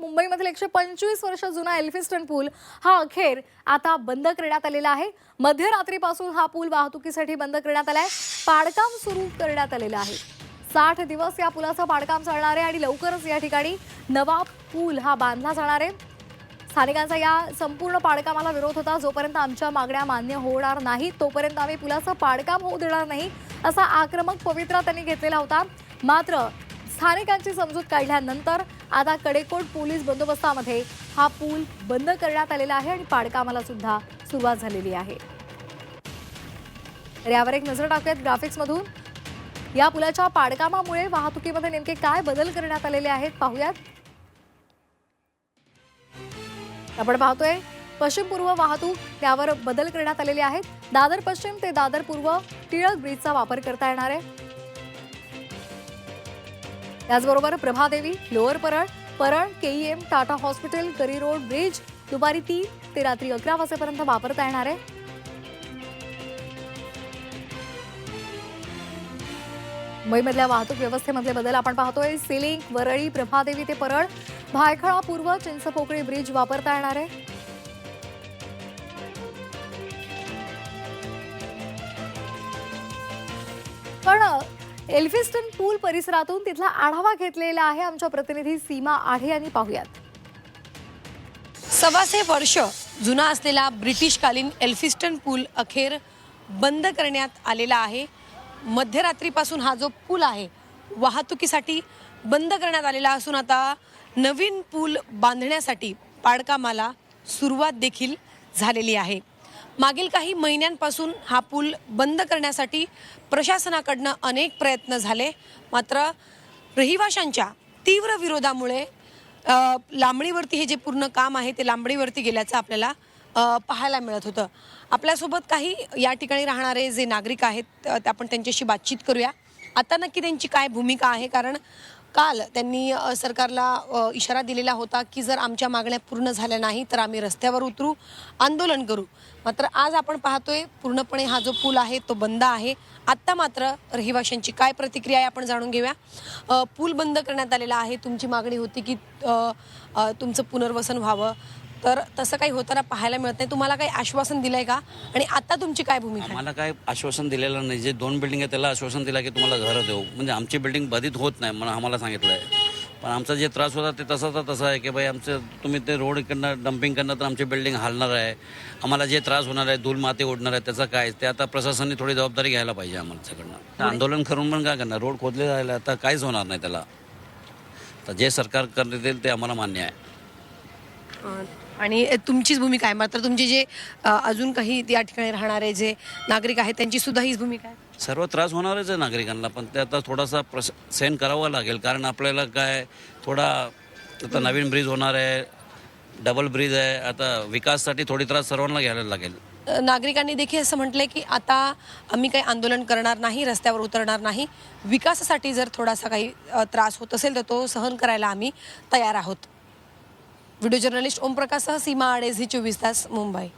मुंबईमधील एकशे पंचवीस वर्ष जुना एल्फिस्टन पूल हा अखेर आता बंद करण्यात आलेला आहे. मध्यरात्रीपासून हा पूल वाहतुकीसाठी बंद करण्यात आलाय. पाडकाम सुरू करण्यात आलेलं आहे. साठ दिवस या पुलाचं पाडकाम चालणार आहे आणि लवकरच या ठिकाणी नवा पूल हा बांधला जाणार आहे. स्थानिकांचा या संपूर्ण पाडकामाला विरोध होता. जोपर्यंत आमच्या मागण्या मान्य होणार नाही तोपर्यंत आम्ही पुलाचं पाडकाम होऊ देणार नाही असा आक्रमक पवित्रा त्यांनी घेतलेला होता. मात्र स्थानिकांची समजूत काढल्यानंतर आता कडेकोट पोलीस बंदोबस्तामध्ये हा पूल बंद करण्यात आलेला आहे आणि पाडकामाला सुद्धा सुरुवात झालेली आहे. यावर एक नजर टाकूयात ग्राफिक्समधून या पुलाच्या पाडकामामुळे वाहतुकीमध्ये नेमके काय बदल करण्यात आलेले आहेत पाहूयात. आपण पाहतोय पश्चिम पूर्व वाहतूक त्यावर बदल करण्यात आलेले आहेत. दादर पश्चिम ते दादर पूर्व टिळक ब्रिजचा वापर करता येणार आहे. त्याचबरोबर Prabhadevi lower Parel Parel KEM Tata hospital Curry Road bridge दुपारी तीन ते रात्री अकरा वाजेपर्यंत वापरता येणार आहे. मुंबईमधल्या वाहतूक व्यवस्थेमधले बदल आपण पाहतोय. सिलिंग वरळी प्रभादेवी ते परळ भायखळा पूर्व चिंचपोकळी ब्रिज वापरता येणार आहे. पण एल्फिस्टन पूल परिसरातून तिथला आढावा घेतलेला आहे आमच्या प्रतिनिधी सीमा आढे यांनी पाहूयात. सव्वाशे वर्ष जुना असलेला ब्रिटिशकालीन एल्फिस्टन पूल अखेर बंद करण्यात आलेला आहे. मध्यरात्रीपासून हा जो पूल आहे वाहतुकीसाठी बंद करण्यात आलेला असून आता नवीन पूल बांधण्यासाठी पाडकामाला सुरुवात देखील झालेली आहे. मागील काही महिन्यांपासून हा पूल बंद करण्यासाठी प्रशासनाकडनं अनेक प्रयत्न झाले. मात्र रहिवाशांच्या तीव्र विरोधामुळे लांबणीवरती हे जे पूर्ण काम आहे ते लांबणीवरती गेल्याचं आपल्याला पाहायला मिळत होतं. आपल्यासोबत काही या ठिकाणी राहणारे जे नागरिक आहेत ते आपण त्यांच्याशी बातचीत करूया. आता नक्की त्यांची काय भूमिका आहे? कारण काल त्यांनी सरकारला इशारा दिलेला होता की जर आमच्या मागण्या पूर्ण झाल्या नाही तर आम्ही रस्त्यावर उतरू आंदोलन करू. मात्र आज आपण पाहतोय पूर्णपणे हा जो पूल आहे तो बंद आहे. आत्ता मात्र रहिवाशांची काय प्रतिक्रिया आहे आपण जाणून घेऊया. पूल बंद करण्यात आलेला आहे. तुमची मागणी होती की तुमचं पुनर्वसन व्हावं. तर तसं काही होताना पाहायला मिळत नाही. तुम्हाला काही आश्वासन दिलंय का? आणि आता तुमची काय भूमिका आहे? आम्हाला काय आश्वासन दिलेलं नाही. जे दोन बिल्डिंग आहे त्याला आश्वासन दिलं की तुम्हाला घरं देऊ. म्हणजे आमची बिल्डिंग बाधित होत नाही म्हणून आम्हाला सांगितलं आहे पण आमचा जे त्रास होता ते तसा तर तसा आहे की बाई आमचं तुम्ही ते रोड इकडनं डम्पिंग करणार तर आमची बिल्डिंग हलणार आहे. आम्हाला जे त्रास होणार आहे धूल माती ओढणार आहे त्याचं काय? ते आता प्रशासनाने थोडी जबाबदारी घ्यायला पाहिजे आमच्याकडनं आंदोलन करून पण काय करणार? रोड खोदले जायला आता काहीच होणार नाही त्याला. तर जे सरकार करते देईल ते आम्हाला मान्य आहे. अ, आणि तुमचीच भूमिका आहे. मात्र तुमचे जे अ, अजून काही या ठिकाणी राहणारे जे नागरिक आहेत त्यांची सुद्धा हीच भूमिका आहे. सर्व त्रास होणारच आहे नागरिकांना पण ते आता थोडासा प्रस सहन करावा लागेल. कारण आपल्याला काय थोडा आता नवीन ब्रिज होणार आहे डबल ब्रिज आहे. आता विकाससाठी थोडी त्रास सर्वांना घ्यायला लागेल. अ, नागरिकांनी देखील असं म्हटलंय की आता आम्ही काही आंदोलन करणार नाही रस्त्यावर उतरणार नाही. विकासासाठी जर थोडासा काही अ, त्रास होत असेल तर तो सहन करायला आम्ही तयार आहोत. વીડિયો જર્નલિસ્ટ ઓમપ્રકાશ સહ સીમા આડેઝી ચોવીસ તાસ મુંબઈ